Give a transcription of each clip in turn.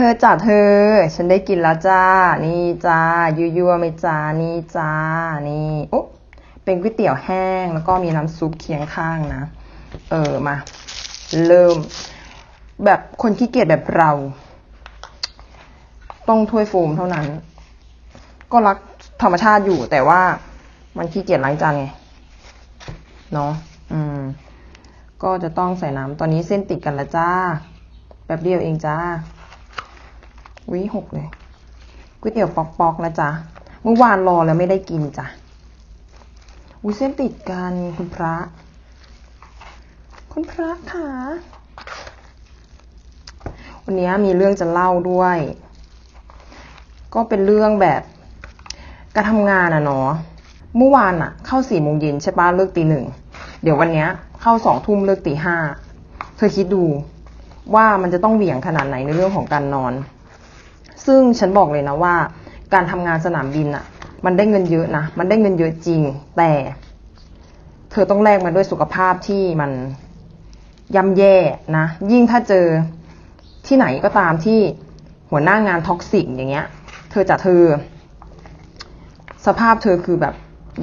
ธอจ้าเธอ ฉันได้กินแล้วจ้า นี่จ้ายั่วๆไม่จ้า นี่จ้า นี่โอ๊ะเป็นก๋วยเตี๋ยวแห้ง แล้วก็มีน้ำซุปเคียงข้างนะ เออ มา เริ่ม แบบคนขี้เกียจแบบเรา ต้องถ้วยโฟมเท่านั้น ก็รักธรรมชาติอยู่ แต่ว่ามันขี้เกียจล้างจานไง เนาะ อืม ก็จะต้องใส่น้ำ ตอนนี้เส้นติดกันแล้วจ้าแป๊บเดียวเองจ้า วิหกเลยก๋วยเตี๋ยวปอกๆนะจ๊ะเมื่อวานรอแล้วไม่ได้กินจ้ะอุ้ยเส้นติดกันคุณพระ คุณพระค่ะวันนี้มีเรื่องจะเล่าด้วย ก็เป็นเรื่องแบบการทำงานอะเนาะเมื่อวานอะเข้าสี่โมงเย็นใช่ปะเลิกตีหนึ่งเดี๋ยววันนี้เข้าสองทุ่มเลิกตีห้าเธอคิดดูว่ามันจะต้องเหวี่ยงขนาดไหนในเรื่องของการนอน ซึ่งฉันบอกเลยนะว่า การทำงานสนามบินอะมันได้เงินเยอะนะ มันได้เงินเยอะจริง แต่ เธอต้องแลกมาด้วยสุขภาพที่มันย่ำแย่นะ ยิ่งถ้าเจอที่ไหนก็ตามที่หัวหน้างานท็อกซิกอย่างเงี้ย เธอจะเธอ สภาพเธอคือแบบ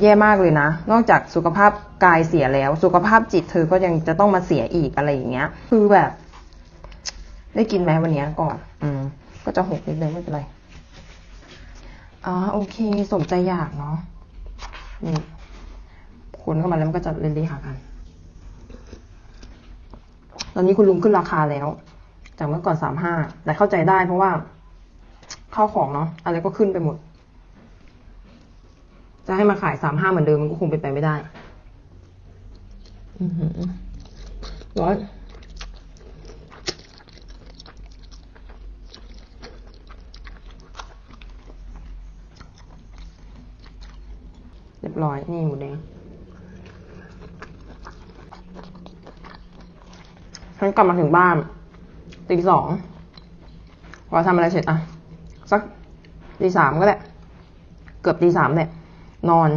แย่มากเลยนะ นอกจากสุขภาพกายเสียแล้ว สุขภาพจิตเธอก็ยังจะต้องมาเสียอีกอะไรอย่างเงี้ย คือแบบ ได้กินไหมวันนี้ก่อน อืม ก็จะหกนิดนึงไม่เป็นไรอ๋อโอเค สมใจอยากเนาะนี่คนเข้ามาแล้วมันก็จะเล่นๆหากัน ตอนนี้คุณลุงขึ้นราคาแล้ว จากเมื่อก่อนสามห้าแต่เข้าใจได้เพราะว่าข้าวของเนาะอะไรก็ขึ้นไปหมด จะให้มาขายสามห้าเหมือนเดิมมันก็คงเป็นไปไม่ได้ อือหือร้อน เรียบร้อย นี่หมูแดงฉันกลับมาถึงบ้านตีสองพอทำอะไรเสร็จอะสักตีสามก็แหละเกือบตีสามแหละนอน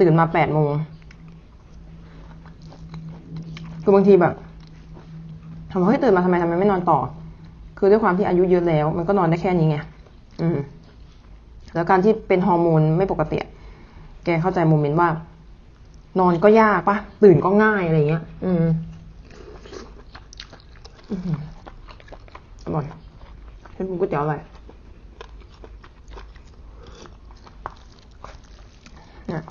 ตื่นมาแปดโมงคือบางทีแบบถามว่าเฮ้ยตื่นมาทำไมทำไมไม่นอนต่อ คือด้วยความที่อายุเยอะแล้ว มันก็นอนได้แค่นี้ไงอืมแล้วการที่เป็นฮอร์โมนไม่ปกติอะ แกเข้าใจโมเมนต์ว่า นอนก็ยากปะตื่นก็ง่ายอะไรเงี้ย อืมอื้อหืออร่อยเป็นปรุงก๋วยเตี๋ยวอร่อยเนี่ย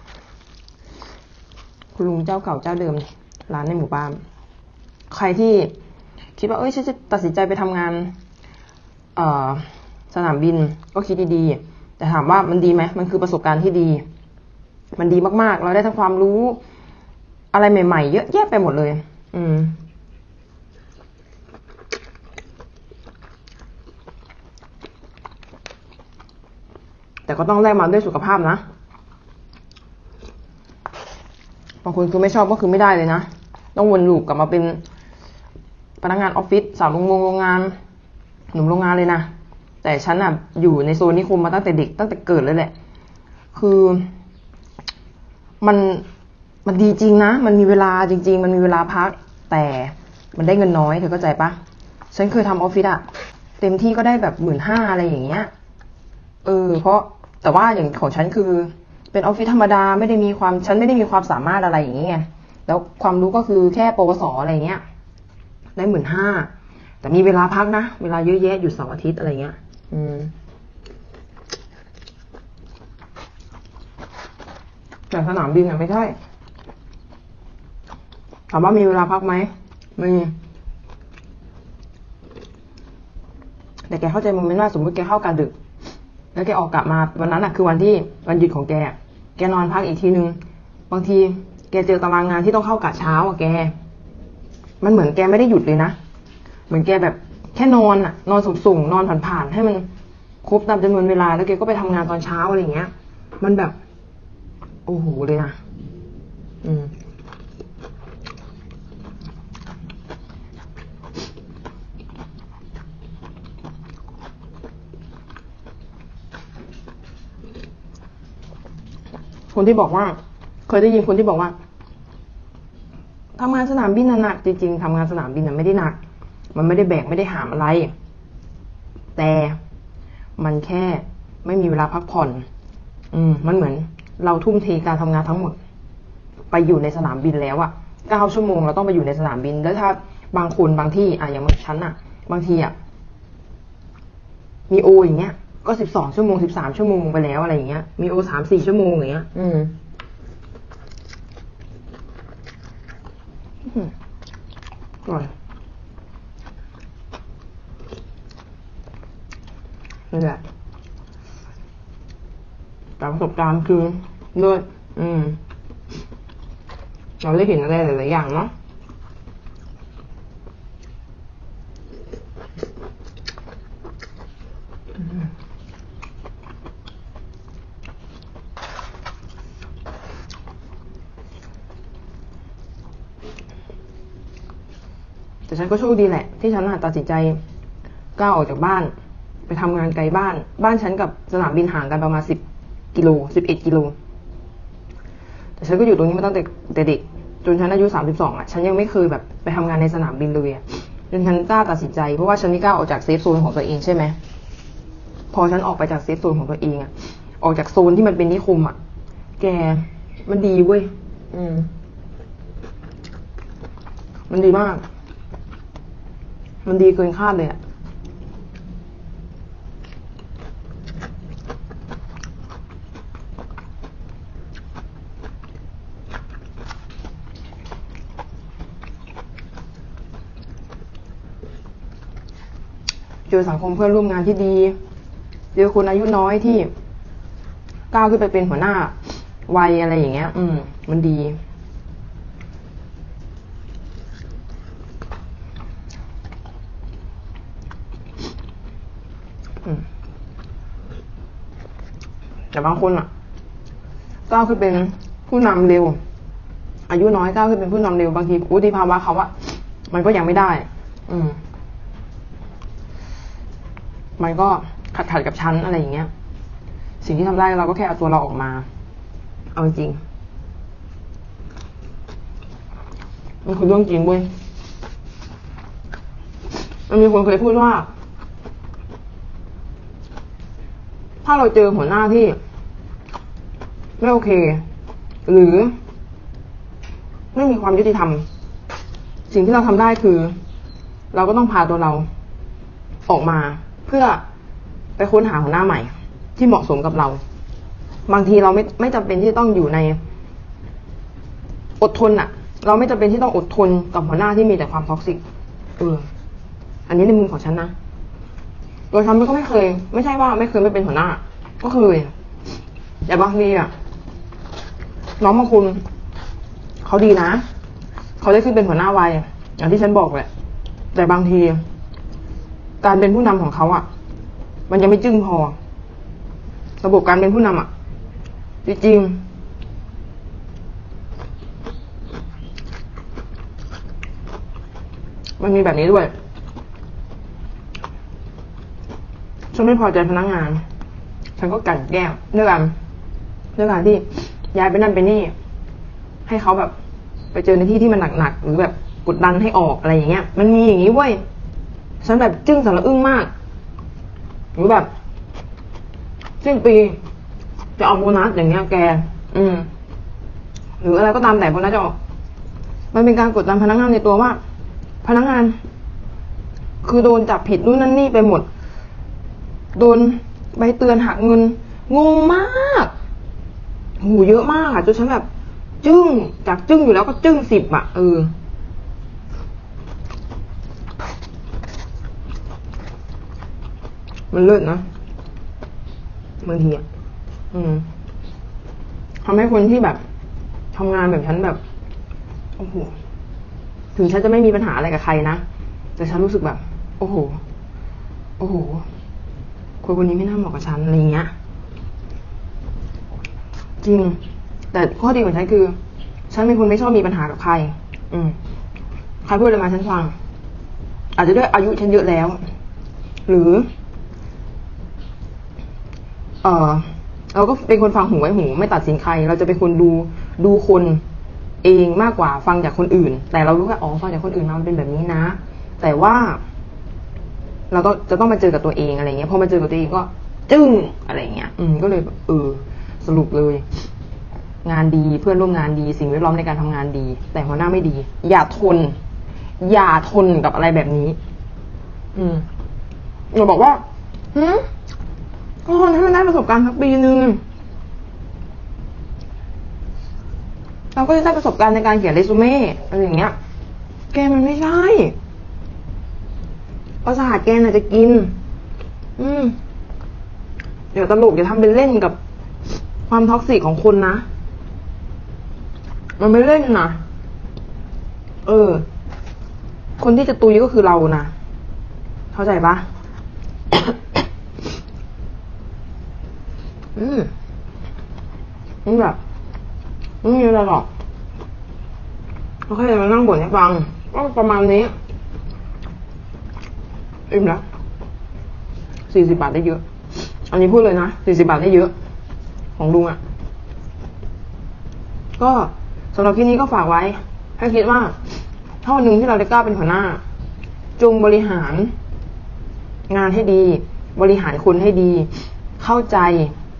คุณลุงเจ้าเก่าเจ้าเดิม ร้านในหมู่บ้าน ใครที่คิดว่า เอ้ย ฉันจะตัดสินใจไปทำงาน เอ่อ สนามบินก็คิดดีๆ แต่ถามว่ามันดีไหม มันคือประสบการณ์ที่ดี มันดีมากๆ เราได้ทั้งความรู้ อะไรใหม่ ๆ เยอะแยะไปหมดเลย อืม แต่ก็ต้องแลกมาด้วยสุขภาพนะ บางคนคือไม่ชอบก็คือไม่ได้เลยนะ ต้องวนลูปกลับมาเป็นพนักงานออฟฟิศสาวโรงงโรงงาน หนุ่มโรงงานเลยนะ แต่ฉันอะอยู่ในโซนนิคมมาตั้งแต่เด็กตั้งแต่เกิดเลยแหละ คือ มันมันดีจริงนะ มันมีเวลาจริง ๆ มันมีเวลาพัก แต่มันได้เงินน้อยเธอเข้าใจปะฉันเคยทำออฟฟิศอะเต็มที่ก็ได้แบบหมื่นห้าอะไรอย่างเงี้ย เออ เพราะแต่ว่าอย่างของฉันคือ เป็นออฟฟิศธรรมดาไม่ได้มีความฉันไม่ได้มีความสามารถอะไรอย่างเงี้ยแล้วความรู้ก็คือแค่ปวสอะไรเงี้ย ได้หมื่นห้าแต่มีเวลาพักนะ เวลาเยอะแยะอยู่เสาร์อาทิตย์อะไรเงี้ย อืม แต่สนามบินอะไม่ใช่ถามว่ามีเวลาพักไหมมีแต่แกเข้าใจโมเมนต์ว่าสมมติแกเข้ากะดึก แล้วแกออกกลับมาวันนั้นอะคือวันที่วันหยุดของแก แกนอนพักอีกทีนึง บางทีแกเจอตารางงานที่ต้องเข้ากะเช้าอะแก มันเหมือนแกไม่ได้หยุดเลยนะ เหมือนแกแบบแค่นอนอะนอนสุ่มๆนอนผ่านๆให้มันครบตามจำนวนเวลาแล้วแกก็ไปทำงานตอนเช้าอะไรเงี้ย มันแบบ โอ้โหเลยนะอืมคนที่บอกว่า เคยได้ยินคนที่บอกว่าทำงานสนามบินน่ะหนักจริงๆทำงานสนามบินน่ะไม่ได้หนัก มันไม่ได้แบกไม่ได้หามอะไร แต่มันแค่ไม่มีเวลาพักผ่อน อืม มันเหมือน เราทุ่มเทการทำงานทั้งหมด ไปอยู่ในสนามบินแล้วอะเก้าชั่วโมงเราต้องไปอยู่ในสนามบิน แล้วถ้าบางคนบางที่อะอย่างบางชั้นอะบางทีอะมีโออย่างเงี้ย ก็สิบสองชั่วโมงสิบสามชั่วโมงไปแล้วอะไรอย่างเงี้ย มีโอสามสี่ชั่วโมงอย่างเงี้ย อืมอืมอร่อยนี่แหละ แต่ประสบการณ์คือเลิศอืม เราได้เห็นอะไรหลาย ๆ อย่างเนาะแต่ฉันก็โชคดีแหละ ที่ฉันน่ะตัดสินใจก้าวออกจากบ้าน ไปทำงานไกลบ้าน บ้านฉันกับสนามบินห่างกันประมาณสิบ กิโลสิบเอ็ดกิโล แต่ฉันก็อยู่ตรงนี้มาตั้งแต่แต่เด็ก จนฉันอายุสามสิบสองอะ ฉันยังไม่เคยแบบไปทำงานในสนามบินเลยอะจนฉันกล้าตัดสินใจ เพราะว่าฉันไม่กล้าออกจากเซฟโซนของตัวเองใช่ไหม พอฉันออกไปจากเซฟโซนของตัวเองอะออกจากโซนที่มันเป็นนิคมอะแก มันดีเว้ย อืม มันดีมาก มันดีเกินคาดเลยอะ เจอสังคมเพื่อนร่วมงานที่ดี เจอคนอายุน้อยที่ก้าวขึ้นไปเป็นหัวหน้าวัยอะไรอย่างเงี้ย อืม มันดี แต่บางคนอะก้าวขึ้นเป็นผู้นำเร็ว อายุน้อยก้าวขึ้นเป็นผู้นำเร็วบางทีวุฒิภาวะเขาอะมันก็ยังไม่ได้ อืม มันก็ขัดขัดกับชั้นอะไรอย่างเงี้ย สิ่งที่ทำได้เราก็แค่เอาตัวเราออกมา เอาจริงมันคือเรื่องจริงเว้ยมันมีคนเคยพูดว่า ถ้าเราเจอหัวหน้าที่ ไม่โอเค หรือ ไม่มีความยุติธรรม สิ่งที่เราทำได้คือ เราก็ต้องพาตัวเราออกมา พื่อไปค้นหาหัวหน้าใหม่ ที่เหมาะสมกับเรา บางทีเราไม่ไม่จำเป็นที่ต้องอยู่ใน อดทนอะเราไม่จำเป็นที่ต้องอดทนกับหัวหน้าที่มีแต่ความท็อกซิกเอออันนี้ในมุมของฉันนะโดยฉันก็ไม่เคย ไม่ใช่ว่าไม่เคยไม่เป็นหัวหน้า ก็เคยแต่บางทีอะน้องบางคนเขาดีนะเขาได้ขึ้นเป็นหัวหน้าไวอย่างที่ฉันบอกแหละแต่บางที การเป็นผู้นำของเขาอะมันยังไม่จึ้งพอ ระบบการเป็นผู้นำอะ จริงๆมันมีแบบนี้ด้วย ฉันไม่พอใจพนักงาน ฉันก็กันแกล้งด้วยกันด้วยการที่ย้ายไปนั่นไปนี่ ให้เขาแบบ ไปเจอในที่ที่มันหนักๆหรือแบบกดดันให้ออกอะไรอย่างเงี้ย มันมีอย่างนี้เว้ย ฉันแบบจึ้งสารอึ้งมาก หรือแบบสิ้นปี จะออกโบนัสอย่างเงี้ยแก อืม หรืออะไรก็ตามแต่โบนัสจะออกมันเป็นการกดดันพนักงานในตัวว่า พนักงาน คือโดนจับผิดนู่นนั่นนี่ไปหมด โดนใบเตือนหักเงินงงมากโหเยอะมากอะจนฉันแบบ จึ้งจากจึ้งอยู่แล้วก็จึ้งสิบอะเออ มันเลิศนะบางทีอะอืมทำให้คนที่แบบทำงานแบบฉันแบบโอ้โหถึงฉันจะไม่มีปัญหาอะไรกับใครนะแต่ฉันรู้สึกแบบ โอ้โห โอ้โหคนคนนี้ไม่น่าเหมาะกับฉันอะไรเงี้ย จริง แต่ข้อดีของฉันคือ ฉันเป็นคนไม่ชอบมีปัญหากับใคร อืมใครพูดอะไรมาฉันฟัง อาจจะด้วยอายุฉันเยอะแล้ว หรือ เออเราก็เป็นคนฟังหูไว้หู ไม่ตัดสินใคร เราจะเป็นคนดูดูคนเองมากกว่าฟังจากคนอื่น แต่เรารู้ว่อ๋อฟังจากคนอื่นมามันเป็นแบบนี้นะ แต่ว่าเราก็จะต้องมาเจอกับตัวเองอะไรเงี้ยพอมาเจอกับตัวเองก็ จึ้งอะไรเงี้ย อืมก็เลยเออสรุปเลย งานดีเพื่อนร่วมงานดีสิ่งแวดล้อมในการทำงานดี แต่หัวหน้าไม่ดี อย่าทน อย่าทนกับอะไรแบบนี้ อืมเราบอกว่าหืม ก็ทนให้มันได้ประสบการณ์สักปีหนึ่งเราก็จะได้ประสบการณ์ในการเขียนเรซูเม่อะไรอย่างเงี้ย แกมันไม่ใช่ประสาทแกน่ะจะกิน อืม เดี๋ยวตลกอย่าทำเป็นเล่นกับความท็อกซิกของคนนะ มันไม่เล่นนะ เออ คนที่จะตุยก็คือเรานะ เข้าใจปะ อืมนี่แบบไม่มีอะไรหรอกโอเคมานั่งบ่นให้ฟังก็ประมาณนี้ อิ่มแล้วสี่สิบาทได้เยอะ อันนี้พูดเลยนะสี่สิบาทได้เยอะ ของลุงอะ่ะ ก็สำหรับที่นี้ก็ฝากไว้ ให้คิดว่าถ้าวันหนึ่งที่เราได้กล้าเป็นหัวหน้า จงบริหาร งานให้ดี บริหารคนให้ดี เข้าใจ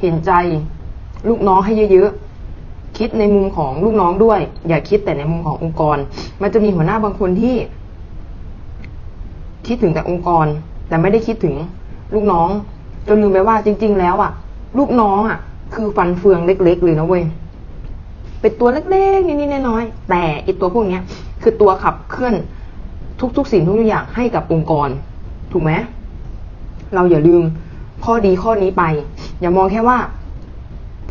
เห็นใจลูกน้องให้เยอะๆ คิดในมุมของลูกน้องด้วย อย่าคิดแต่ในมุมขององค์กร มันจะมีหัวหน้าบางคนที่ คิดถึงแต่องค์กร แต่ไม่ได้คิดถึงลูกน้อง จนลืมไปว่าจริง ๆ แล้วอะ ลูกน้องอะ คือฟันเฟืองเล็ก ๆ เลยนะเว้ยเป็นตัวเล็กๆนิดๆน้อยๆแต่ไอตัวพวกเนี้ย คือตัวขับเคลื่อนทุกๆสิ่งทุกอย่างให้กับองค์กร ถูกไหมเราอย่าลืม ข้อดีข้อนี้ไป อย่ามองแค่ว่า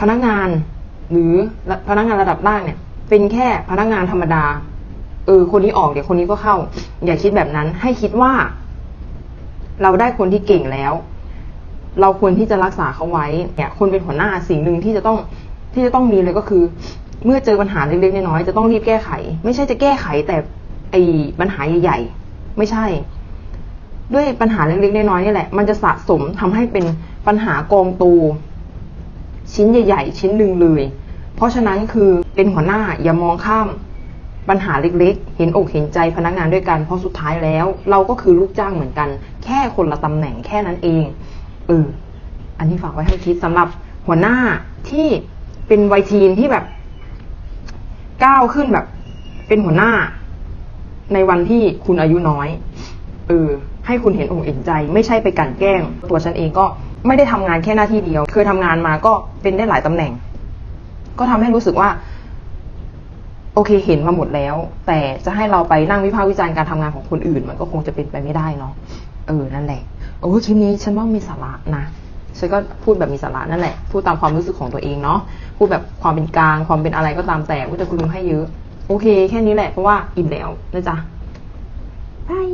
พนักงานหรือพนักงานระดับล่างเนี่ย เป็นแค่พนักงานธรรมดา เออ คนนี้ออกเดี๋ยวคนนี้ก็เข้า อย่าคิดแบบนั้น ให้คิดว่า เราได้คนที่เก่งแล้ว เราควรที่จะรักษาเขาไว้เนี่ย คนเป็นหัวหน้าสิ่งหนึ่งที่จะต้องที่จะต้องมีเลยก็คือ เมื่อเจอปัญหาเล็กๆน้อยๆจะต้องรีบแก้ไข ไม่ใช่จะแก้ไขแต่ไอ้ปัญหาใหญ่ๆไม่ใช่ ด้วยปัญหาเล็กๆน้อยๆนี่แหละ มันจะสะสมทำให้เป็นปัญหากองโตชิ้นใหญ่ ๆ ชิ้นหนึ่งเลย เพราะฉะนั้นคือเป็นหัวหน้าอย่ามองข้ามปัญหาเล็กๆ เห็นอกเห็นใจพนักงานด้วยกัน เพราะสุดท้ายแล้ว เราก็คือลูกจ้างเหมือนกัน แค่คนละตำแหน่งแค่นั้นเอง เออ อันนี้ฝากไว้ให้คิดสำหรับหัวหน้าที่เป็นวัยทีนที่แบบก้าวขึ้นแบบ เป็นหัวหน้า ในวันที่คุณอายุน้อย เออ ให้คุณเห็นอกเห็นใจ ไม่ใช่ไปกันแกล้ง ตัวฉันเองก็ไม่ได้ทำงานแค่หน้าที่เดียว เคยทำงานมาก็เป็นได้หลายตำแหน่ง ก็ทำให้รู้สึกว่า โอเคเห็นมาหมดแล้ว แต่จะให้เราไปนั่งวิพากษ์วิจารณ์การทำงานของคนอื่น มันก็คงจะเป็นไปไม่ได้เนาะเออนั่นแหละโอ้คลิปนี้ฉันว่ามีสาระนะฉันก็พูดแบบมีสาระนั่นแหละ พูดตามความรู้สึกของตัวเองเนาะพูดแบบความเป็นกลางความเป็นอะไรก็ตามแต่ก็จะคุณลุงให้เยอะ โอเค แค่นี้แหละเพราะว่าอิ่มแล้วนะจ๊ะบาย